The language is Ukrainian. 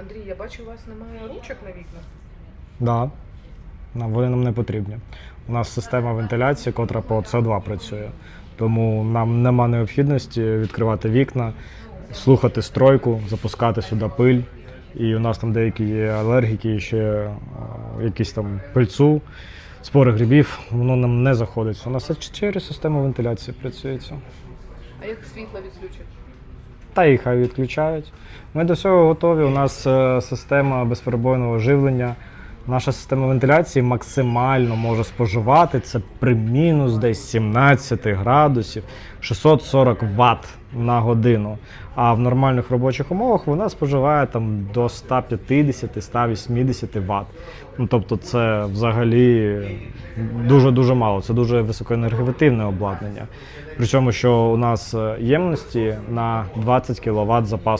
Андрій, я бачу, у вас немає ручок на вікнах. Да. Нам вони нам не потрібні. У нас система вентиляції, котра по СО2 працює. Тому нам нема необхідності відкривати вікна, слухати стройку, запускати сюди пиль. І у нас там деякі є алергіки, ще е, якісь там пильцу, спори грибів, воно нам не заходить. У нас через систему вентиляції працюється. А як світло відключать? Та і хай відключають. Ми до цього готові. У нас е, система безперебойного живлення. Наша система вентиляції максимально може споживати це при мінус десь 17 градусів 640 Вт на годину. А в нормальних робочих умовах вона споживає там до 150-180 Вт. Ну, тобто це взагалі дуже-дуже мало. Це дуже високоенергоефективне обладнання. Причому, що у нас е, ємності на 20 кВт запасу.